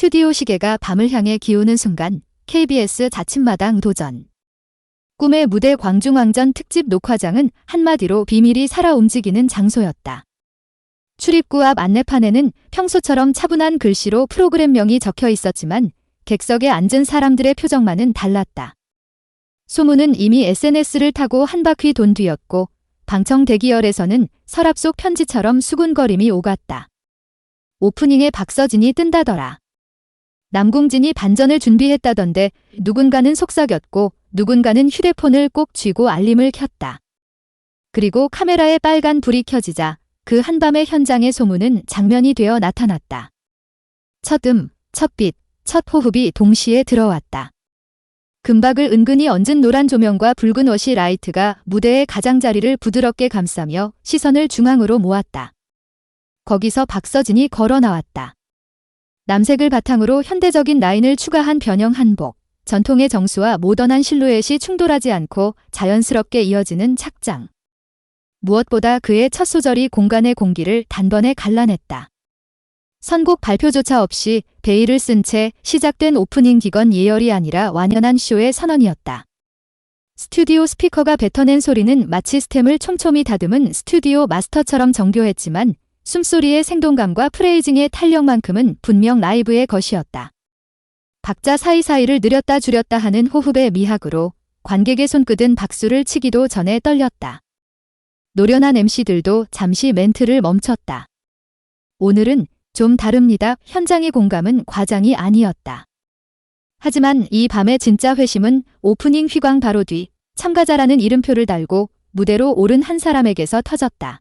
스튜디오 시계가 밤을 향해 기우는 순간 KBS 자칫마당 도전. 꿈의 무대 광중왕전 특집 녹화장은 한마디로 비밀이 살아 움직이는 장소였다. 출입구 앞 안내판에는 평소처럼 차분한 글씨로 프로그램명이 적혀 있었지만 객석에 앉은 사람들의 표정만은 달랐다. 소문은 이미 SNS를 타고 한 바퀴 돈 뒤였고 방청 대기열에서는 서랍 속 편지처럼 수군거림이 오갔다. 오프닝에 박서진이 뜬다더라. 남궁진이 반전을 준비했다던데 누군가는 속삭였고 누군가는 휴대폰을 꼭 쥐고 알림을 켰다. 그리고 카메라에 빨간 불이 켜지자 그 한밤의 현장의 소문은 장면이 되어 나타났다. 첫 음, 첫 빛, 첫 호흡이 동시에 들어왔다. 금박을 은근히 얹은 노란 조명과 붉은 워시 라이트가 무대의 가장자리를 부드럽게 감싸며 시선을 중앙으로 모았다. 거기서 박서진이 걸어 나왔다. 남색을 바탕으로 현대적인 라인을 추가한 변형 한복, 전통의 정수와 모던한 실루엣이 충돌하지 않고 자연스럽게 이어지는 착장. 무엇보다 그의 첫 소절이 공간의 공기를 단번에 갈라냈다. 선곡 발표조차 없이 베일을 쓴 채 시작된 오프닝 기건 예열이 아니라 완연한 쇼의 선언이었다. 스튜디오 스피커가 뱉어낸 소리는 마치 스템을 촘촘히 다듬은 스튜디오 마스터처럼 정교했지만 숨소리의 생동감과 프레이징의 탄력만큼은 분명 라이브의 것이었다. 박자 사이사이를 느렸다 줄였다 하는 호흡의 미학으로 관객의 손끝은 박수를 치기도 전에 떨렸다. 노련한 MC들도 잠시 멘트를 멈췄다. 오늘은 좀 다릅니다. 현장의 공감은 과장이 아니었다. 하지만 이 밤의 진짜 회심은 오프닝 휘광 바로 뒤 참가자라는 이름표를 달고 무대로 오른 한 사람에게서 터졌다.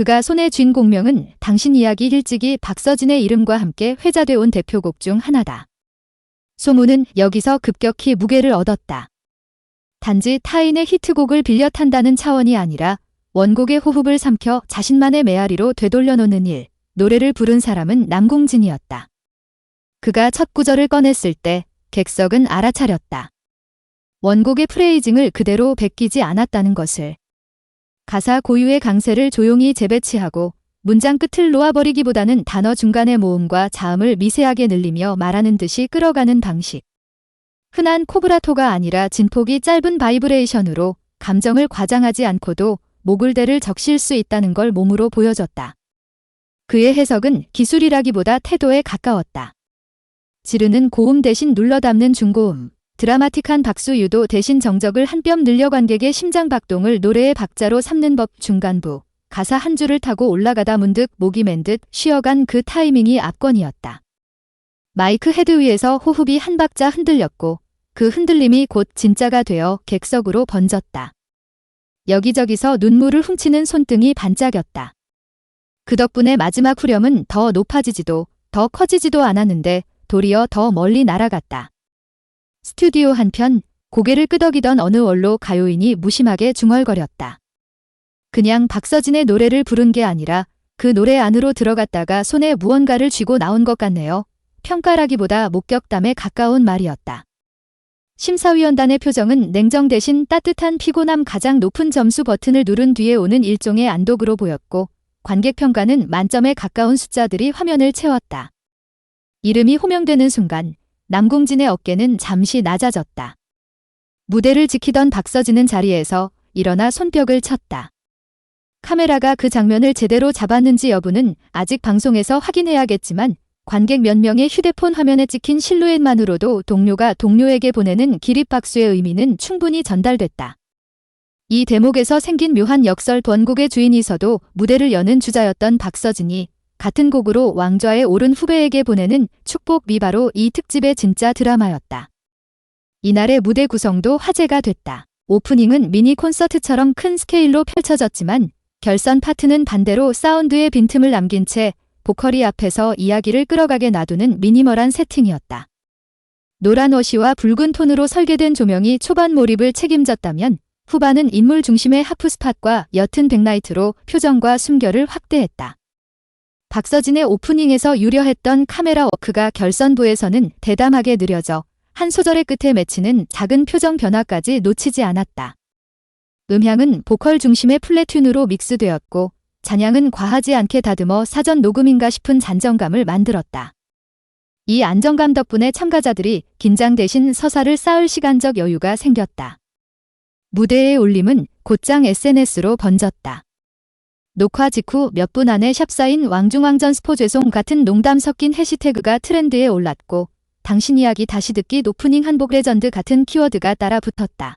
그가 손에 쥔 공명은 당신 이야기 일찍이 박서진의 이름과 함께 회자돼 온 대표곡 중 하나다. 소문은 여기서 급격히 무게를 얻었다. 단지 타인의 히트곡을 빌려 탄다는 차원이 아니라 원곡의 호흡을 삼켜 자신만의 메아리로 되돌려 놓는 일, 노래를 부른 사람은 남궁진이었다. 그가 첫 구절을 꺼냈을 때 객석은 알아차렸다. 원곡의 프레이징을 그대로 베끼지 않았다는 것을. 가사 고유의 강세를 조용히 재배치하고 문장 끝을 놓아버리기보다는 단어 중간의 모음과 자음을 미세하게 늘리며 말하는 듯이 끌어가는 방식. 흔한 코브라토가 아니라 진폭이 짧은 바이브레이션으로 감정을 과장하지 않고도 목을대를 적실 수 있다는 걸 몸으로 보여줬다. 그의 해석은 기술이라기보다 태도에 가까웠다. 지르는 고음 대신 눌러담는 중고음, 드라마틱한 박수 유도 대신 정적을 한 뼘 늘려 관객의 심장 박동을 노래의 박자로 삼는 법 중간부, 가사 한 줄을 타고 올라가다 문득 목이 맨 듯 쉬어간 그 타이밍이 압권이었다. 마이크 헤드 위에서 호흡이 한 박자 흔들렸고 그 흔들림이 곧 진짜가 되어 객석으로 번졌다. 여기저기서 눈물을 훔치는 손등이 반짝였다. 그 덕분에 마지막 후렴은 더 높아지지도 더 커지지도 않았는데 도리어 더 멀리 날아갔다. 스튜디오 한편 고개를 끄덕이던 어느 원로 가요인이 무심하게 중얼거렸다. 그냥 박서진의 노래를 부른 게 아니라 그 노래 안으로 들어갔다가 손에 무언가를 쥐고 나온 것 같네요. 평가라기보다 목격담에 가까운 말이었다. 심사위원단의 표정은 냉정 대신 따뜻한 피곤함 가장 높은 점수 버튼을 누른 뒤에 오는 일종의 안독으로 보였고 관객 평가는 만점에 가까운 숫자들이 화면을 채웠다. 이름이 호명되는 순간 남궁진의 어깨는 잠시 낮아졌다. 무대를 지키던 박서진은 자리에서 일어나 손뼉을 쳤다. 카메라가 그 장면을 제대로 잡았는지 여부는 아직 방송에서 확인해야겠지만 관객 몇 명의 휴대폰 화면에 찍힌 실루엣만으로도 동료가 동료에게 보내는 기립박수의 의미는 충분히 전달됐다. 이 대목에서 생긴 묘한 역설 번곡의 주인이서도 무대를 여는 주자였던 박서진이 같은 곡으로 왕좌에 오른 후배에게 보내는 축복 미바로 이 특집의 진짜 드라마였다. 이날의 무대 구성도 화제가 됐다. 오프닝은 미니 콘서트처럼 큰 스케일로 펼쳐졌지만 결선 파트는 반대로 사운드의 빈틈을 남긴 채 보컬이 앞에서 이야기를 끌어가게 놔두는 미니멀한 세팅이었다. 노란 워시와 붉은 톤으로 설계된 조명이 초반 몰입을 책임졌다면 후반은 인물 중심의 하프스팟과 옅은 백라이트로 표정과 숨결을 확대했다. 박서진의 오프닝에서 유려했던 카메라 워크가 결선부에서는 대담하게 느려져 한 소절의 끝에 맺히는 작은 표정 변화까지 놓치지 않았다. 음향은 보컬 중심의 플랫튠으로 믹스되었고 잔향은 과하지 않게 다듬어 사전 녹음인가 싶은 잔정감을 만들었다. 이 안정감 덕분에 참가자들이 긴장 대신 서사를 쌓을 시간적 여유가 생겼다. 무대의 울림은 곧장 SNS로 번졌다. 녹화 직후 몇 분 안에 샵사인 왕중왕전 스포 죄송 같은 농담 섞인 해시태그가 트렌드에 올랐고 당신 이야기 다시 듣기 오프닝 한복 레전드 같은 키워드가 따라 붙었다.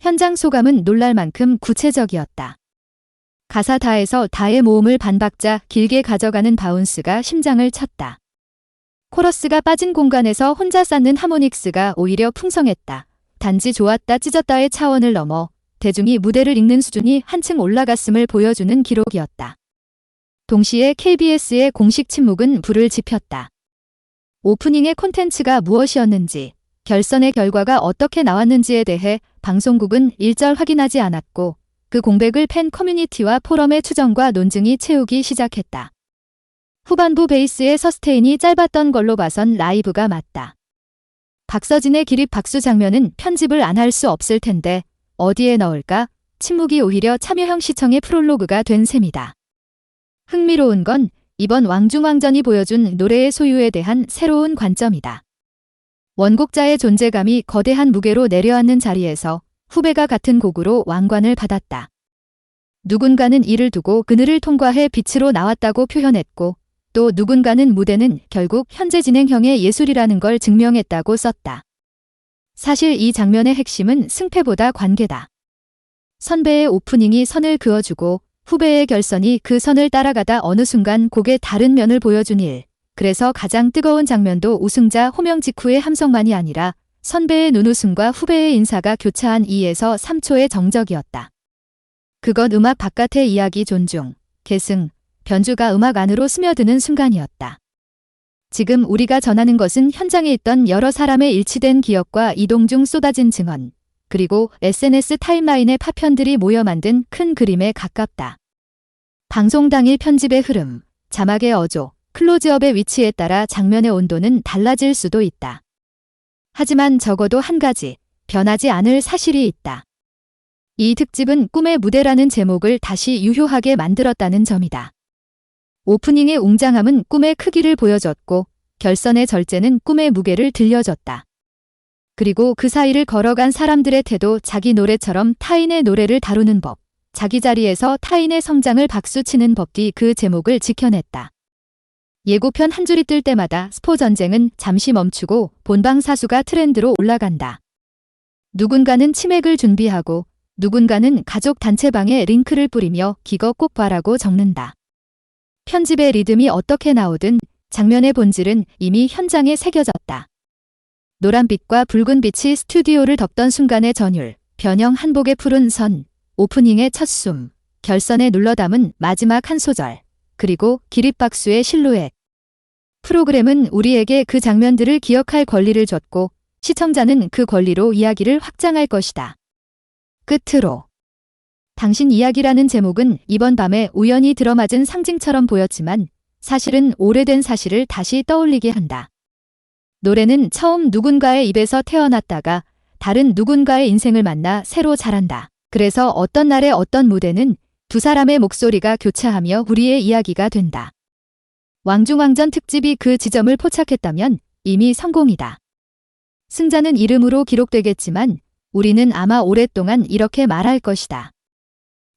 현장 소감은 놀랄 만큼 구체적이었다. 가사 다에서 다의 모음을 반박자 길게 가져가는 바운스가 심장을 쳤다. 코러스가 빠진 공간에서 혼자 쌓는 하모닉스가 오히려 풍성했다. 단지 좋았다 찢었다의 차원을 넘어 대중이 무대를 읽는 수준이 한층 올라갔음을 보여주는 기록이었다. 동시에 KBS의 공식 침묵은 불을 지폈다. 오프닝의 콘텐츠가 무엇이었는지, 결선의 결과가 어떻게 나왔는지에 대해 방송국은 일절 확인하지 않았고 그 공백을 팬 커뮤니티와 포럼의 추정과 논증이 채우기 시작했다. 후반부 베이스의 서스테인이 짧았던 걸로 봐선 라이브가 맞다. 박서진의 기립 박수 장면은 편집을 안 할 수 없을 텐데 어디에 넣을까? 침묵이 오히려 참여형 시청의 프롤로그가 된 셈이다. 흥미로운 건 이번 왕중왕전이 보여준 노래의 소유에 대한 새로운 관점이다. 원곡자의 존재감이 거대한 무게로 내려앉는 자리에서 후배가 같은 곡으로 왕관을 받았다. 누군가는 이를 두고 그늘을 통과해 빛으로 나왔다고 표현했고 또 누군가는 무대는 결국 현재 진행형의 예술이라는 걸 증명했다고 썼다. 사실 이 장면의 핵심은 승패보다 관계다. 선배의 오프닝이 선을 그어주고 후배의 결선이 그 선을 따라가다 어느 순간 곡의 다른 면을 보여준 일. 그래서 가장 뜨거운 장면도 우승자 호명 직후의 함성만이 아니라 선배의 눈웃음과 후배의 인사가 교차한 2에서 3초의 정적이었다. 그건 음악 바깥의 이야기 존중, 계승, 변주가 음악 안으로 스며드는 순간이었다. 지금 우리가 전하는 것은 현장에 있던 여러 사람의 일치된 기억과 이동 중 쏟아진 증언, 그리고 SNS 타임라인의 파편들이 모여 만든 큰 그림에 가깝다. 방송 당일 편집의 흐름, 자막의 어조, 클로즈업의 위치에 따라 장면의 온도는 달라질 수도 있다. 하지만 적어도 한 가지, 변하지 않을 사실이 있다. 이 특집은 꿈의 무대라는 제목을 다시 유효하게 만들었다는 점이다. 오프닝의 웅장함은 꿈의 크기를 보여줬고 결선의 절제는 꿈의 무게를 들려줬다. 그리고 그 사이를 걸어간 사람들의 태도 자기 노래처럼 타인의 노래를 다루는 법, 자기 자리에서 타인의 성장을 박수치는 법 뒤 그 제목을 지켜냈다. 예고편 한 줄이 뜰 때마다 스포 전쟁은 잠시 멈추고 본방 사수가 트렌드로 올라간다. 누군가는 치맥을 준비하고 누군가는 가족 단체방에 링크를 뿌리며 기거 꼭 봐라고 적는다. 편집의 리듬이 어떻게 나오든 장면의 본질은 이미 현장에 새겨졌다. 노란빛과 붉은빛이 스튜디오를 덮던 순간의 전율, 변형 한복의 푸른 선, 오프닝의 첫 숨, 결선에 눌러 담은 마지막 한 소절, 그리고 기립박수의 실루엣. 프로그램은 우리에게 그 장면들을 기억할 권리를 줬고 시청자는 그 권리로 이야기를 확장할 것이다. 끝으로 당신 이야기라는 제목은 이번 밤에 우연히 들어맞은 상징처럼 보였지만 사실은 오래된 사실을 다시 떠올리게 한다. 노래는 처음 누군가의 입에서 태어났다가 다른 누군가의 인생을 만나 새로 자란다. 그래서 어떤 날의 어떤 무대는 두 사람의 목소리가 교차하며 우리의 이야기가 된다. 왕중왕전 특집이 그 지점을 포착했다면 이미 성공이다. 승자는 이름으로 기록되겠지만 우리는 아마 오랫동안 이렇게 말할 것이다.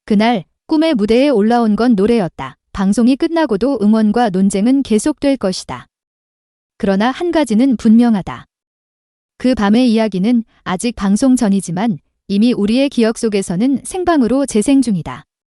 그날 꿈의 무대에 올라온 건 노래였다. 방송이 끝나고도 응원과 논쟁은 계속될 것이다. 그러나 한 가지는 분명하다. 그 밤의 이야기는 아직 방송 전이지만 이미 우리의 기억 속에서는 생방으로 재생 중이다.